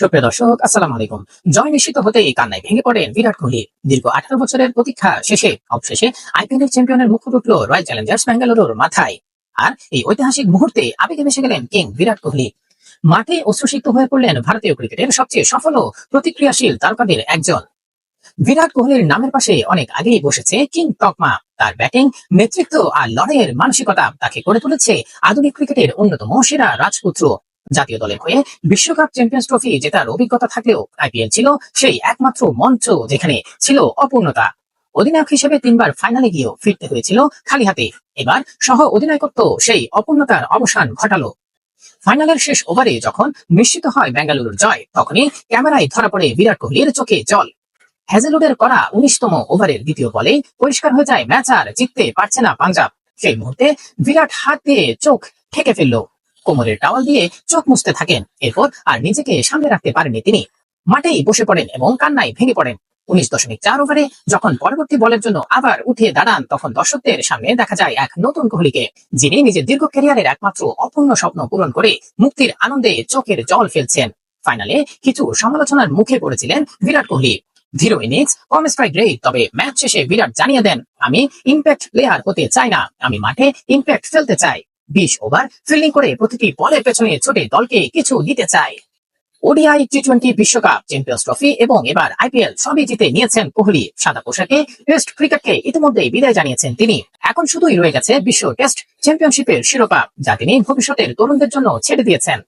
সুপ্রিয় দর্শক, আসসালাম আলাইকুম। জয় নিশ্চিত হতেই কান্নায় ভেঙে পড়েন বিরাট কোহলি। দীর্ঘ আঠারো বছরের প্রতীক্ষা শেষে, অবশেষে আইপিএল চ্যাম্পিয়নের মুকুট উঠল রয়্যাল চ্যালেঞ্জার্স ব্যাঙ্গালোর মাথায়। আর এই ঐতিহাসিক মুহূর্তে আবেগে ভেসে গেলেন কিং বিরাট কোহলি। মাঠে অশ্রুসিক্ত হয়ে পড়লেন ভারতীয় ক্রিকেটের সবচেয়ে সফল ও প্রতিক্রিয়াশীল তারকাদের একজন। বিরাট কোহলির নামের পাশে অনেক আগেই বসেছে কিং তকমা। তার ব্যাটিং, নেতৃত্ব আর লড়াইয়ের মানসিকতা তাকে করে তুলেছে আধুনিক ক্রিকেটের অন্যতম সেরা রাজপুত্র। জাতীয় দলের হয়ে বিশ্বকাপ চ্যাম্পিয়ন্স ট্রফি জেতার অভিজ্ঞতা থাকলেও আইপিএল ছিল সেই একমাত্র মঞ্চ যেখানে ছিল অপূর্ণতা। অধিনায়ক হিসেবে তিনবার ফাইনালে গিয়েও ফিরতে হয়েছিল খালি হাতে। এবার সহ অধিনায়কত্ব সেই অপূর্ণতার অবসান ঘটালো। ফাইনালের শেষ ওভারে যখন নিশ্চিত হয় বেঙ্গালুরুর জয়, তখনই ক্যামেরায় ধরা পড়ে বিরাট কোহলির চোখে জল। হ্যাজেলুডের করা উনিশতম ওভারের দ্বিতীয় বলে পরিষ্কার হয়ে যায় ম্যাচ আর জিততে পারছে না পাঞ্জাব। সেই মুহূর্তে বিরাট হাত দিয়ে চোখ ঠেকে ফেলল। কোমরের টাওয়াল দিয়ে চোখ মুছতে থাকেন। এরপর আর নিজেকে সামনে রাখতে পারেননি তিনি। মাঠেই বসে পড়েন এবং কান্নায় ভেঙে পড়েন। উনিশ দশমিক চার ওভারে যখন পরবর্তী বলের জন্য আবার উঠে দাঁড়ান, তখন দর্শকদের সামনে দেখা যায় এক নতুন কোহলিকে, যিনি নিজের দীর্ঘ ক্যারিয়ারের একমাত্র অপূর্ণ স্বপ্ন পূরণ করে মুক্তির আনন্দে চোখের জল ফেলছেন। ফাইনালে কিছু সমালোচনার মুখে পড়েছিলেন বিরাট কোহলি। ধীর ইনিংস, কম স্ট্রাইক রেট, তবে ম্যাচ শেষে বিরাট জানিয়ে দেন, আমি ইম্প্যাক্ট প্লেয়ার হতে চাই না। আমি মাঠে ইম্প্যাক্ট ফেলতে চাই। বিশ ওভার ফিল্ডিং করে প্রতিটি বলের পেছনে ছুটে দলকে কিছু দিতে চায়। ওডিআই টি টোয়েন্টি বিশ্বকাপ চ্যাম্পিয়ন্স ট্রফি এবং এবার আইপিএল সবই জিতে নিয়েছেন কোহলি। সাদা পোশাকে টেস্ট ক্রিকেটকে ইতিমধ্যেই বিদায় জানিয়েছেন তিনি। এখন শুধুই রয়ে গেছে বিশ্ব টেস্ট চ্যাম্পিয়নশিপের শিরোপা, যা তিনি ভবিষ্যতের তরুণদের জন্য ছেড়ে দিয়েছেন।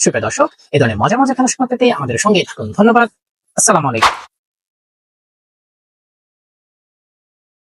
সুপ্রিয় দর্শক, এ ধরনের মজা মজা খেলা শোনা পেতে আমাদের সঙ্গে থাকুন। ধন্যবাদ। আসসালামু আলাইকুম।